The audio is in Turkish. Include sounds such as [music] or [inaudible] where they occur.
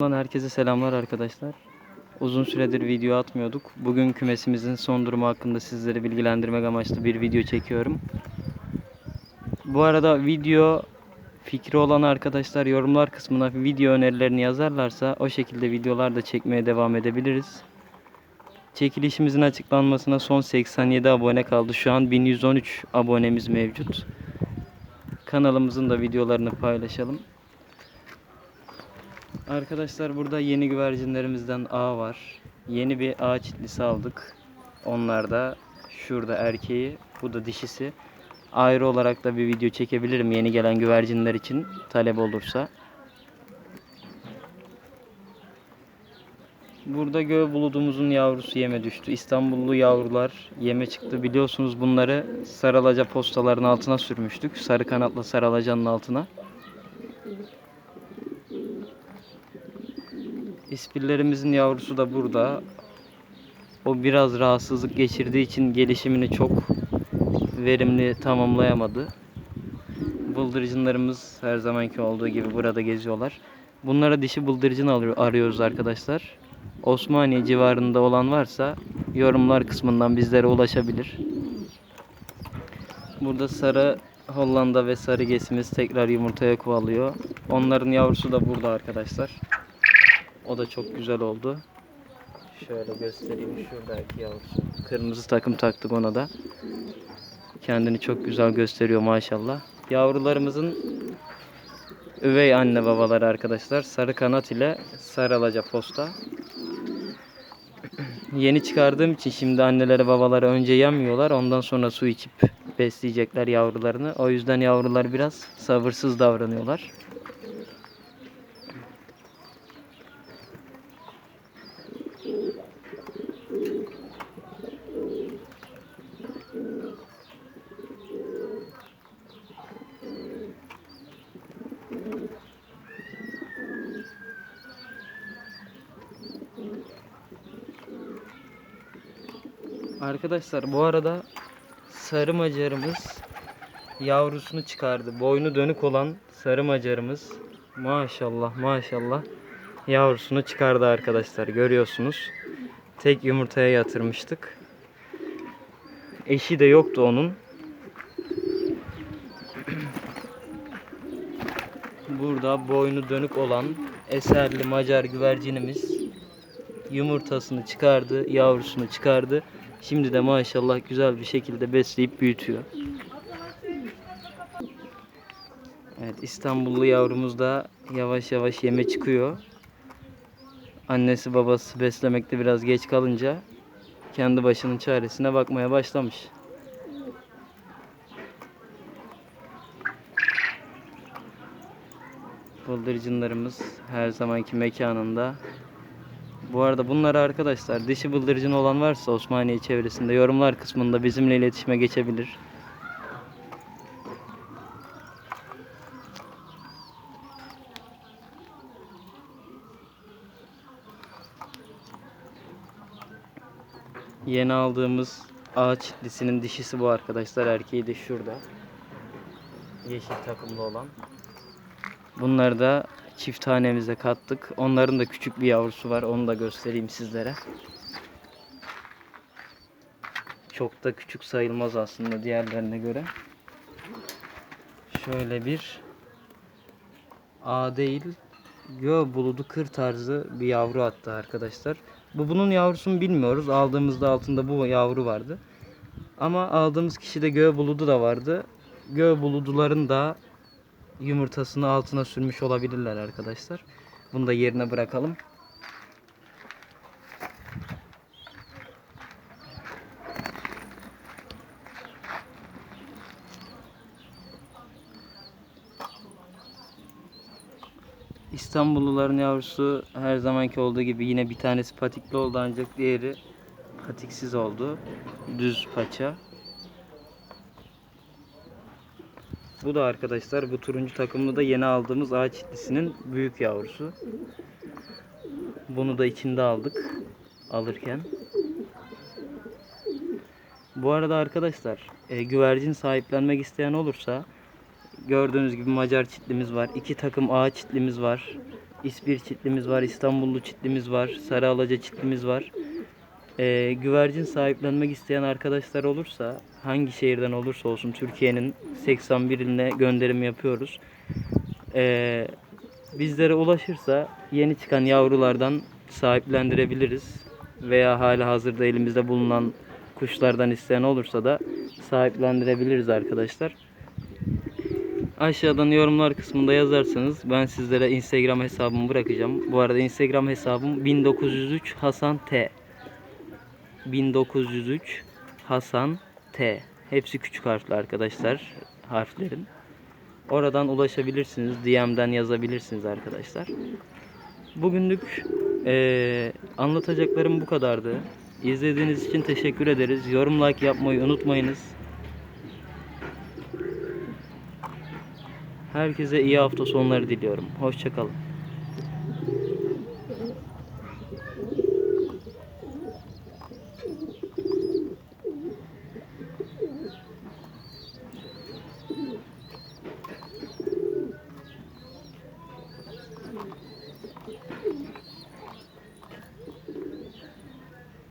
Kanalımdan Herkese selamlar arkadaşlar. Uzun süredir video atmıyorduk. Bugün kümesimizin son durumu hakkında sizleri bilgilendirmek amaçlı bir video çekiyorum. Bu arada video fikri olan arkadaşlar yorumlar kısmına video önerilerini yazarlarsa o şekilde videolar da çekmeye devam edebiliriz. Çekilişimizin açıklanmasına son 87 abone kaldı. Şu an 1113 abonemiz mevcut. Kanalımızın da videolarını paylaşalım. Arkadaşlar burada yeni güvercinlerimizden A var. Yeni bir A çitlisi aldık. Onlar da şurada erkeği, bu da dişisi. Ayrı olarak da bir video çekebilirim yeni gelen güvercinler için talep olursa. Burada göğe buludumuzun yavrusu yeme düştü. İstanbullu yavrular yeme çıktı. Biliyorsunuz bunları sarılaca postaların altına sürmüştük. Sarı kanatlı sarılacanın altına. İspirlerimizin yavrusu da burada. O biraz rahatsızlık geçirdiği için gelişimini çok verimli tamamlayamadı. Bıldırcınlarımız her zamanki olduğu gibi burada geziyorlar. Bunlara dişi bıldırcın arıyoruz arkadaşlar. Osmaniye civarında olan varsa yorumlar kısmından bizlere ulaşabilir. Burada sarı Hollanda ve sarı gesimiz tekrar yumurtaya kovalıyor. Onların yavrusu da burada arkadaşlar. O da çok güzel oldu. Şöyle göstereyim şuradaki yavrusu. Kırmızı takım taktık ona da. Kendini çok güzel gösteriyor maşallah. Yavrularımızın üvey anne babaları arkadaşlar. Sarı kanat ile sarı alaca posta. [clears throat] Yeni çıkardığım için şimdi anneleri babaları önce yemiyorlar. Ondan sonra su içip besleyecekler yavrularını. O yüzden yavrular biraz sabırsız davranıyorlar. Arkadaşlar bu arada sarı macarımız yavrusunu çıkardı. Boynu dönük olan sarı macarımız maşallah maşallah yavrusunu çıkardı arkadaşlar. Görüyorsunuz. Tek yumurtaya yatırmıştık. Eşi de yoktu onun. Burada boynu dönük olan eserli macar güvercinimiz yumurtasını çıkardı, yavrusunu çıkardı. Şimdi de maşallah güzel bir şekilde besleyip büyütüyor. Evet İstanbullu yavrumuz da yavaş yavaş yeme çıkıyor. Annesi babası beslemekte biraz geç kalınca kendi başının çaresine bakmaya başlamış. Bıldırcınlarımız her zamanki mekanında. Bu arada bunları arkadaşlar dişi bıldırcın olan varsa Osmaniye çevresinde yorumlar kısmında bizimle iletişime geçebilir. Yeni aldığımız ağaç çitlisinin dişisi bu arkadaşlar. Erkeği de şurada. Yeşil takımlı olan. Bunları da çift tanemize kattık. Onların da küçük bir yavrusu var. Onu da göstereyim sizlere. Çok da küçük sayılmaz aslında diğerlerine göre. Şöyle bir A değil Gö buludu kır tarzı bir yavru attı arkadaşlar. Bu bunun yavrusunu bilmiyoruz. Aldığımızda altında bu yavru vardı. Ama aldığımız kişide gö buludu da vardı. Gö buluduların da yumurtasını altına sürmüş olabilirler arkadaşlar. Bunu da yerine bırakalım. İstanbulluların yavrusu her zamanki olduğu gibi yine bir tanesi patikli oldu ancak diğeri patiksiz oldu. Düz paça. Bu da arkadaşlar bu turuncu takımlı da yeni aldığımız ağaç çitlisinin büyük yavrusu. Bunu da içinde aldık alırken. Bu arada arkadaşlar e, güvercin sahiplenmek isteyen olursa gördüğünüz gibi Macar çitlimiz var. iki takım ağaç çitlimiz var. İspir çitlimiz var, İstanbullu çitlimiz var, Sarı Alaca çitlimiz var. Ee, güvercin sahiplenmek isteyen arkadaşlar olursa hangi şehirden olursa olsun Türkiye'nin 81 iline gönderim yapıyoruz. Ee, bizlere ulaşırsa yeni çıkan yavrulardan sahiplendirebiliriz veya hala hazırda elimizde bulunan kuşlardan isteyen olursa da sahiplendirebiliriz arkadaşlar. Aşağıdan yorumlar kısmında yazarsanız ben sizlere Instagram hesabımı bırakacağım. Bu arada Instagram hesabım 1903 Hasan T. 1903 Hasan T. Hepsi küçük harfli arkadaşlar harflerin. Oradan ulaşabilirsiniz. DM'den yazabilirsiniz arkadaşlar. Bugünlük eee, anlatacaklarım bu kadardı. İzlediğiniz için teşekkür ederiz. Yorum like yapmayı unutmayınız. Herkese iyi hafta sonları diliyorum. Hoşçakalın.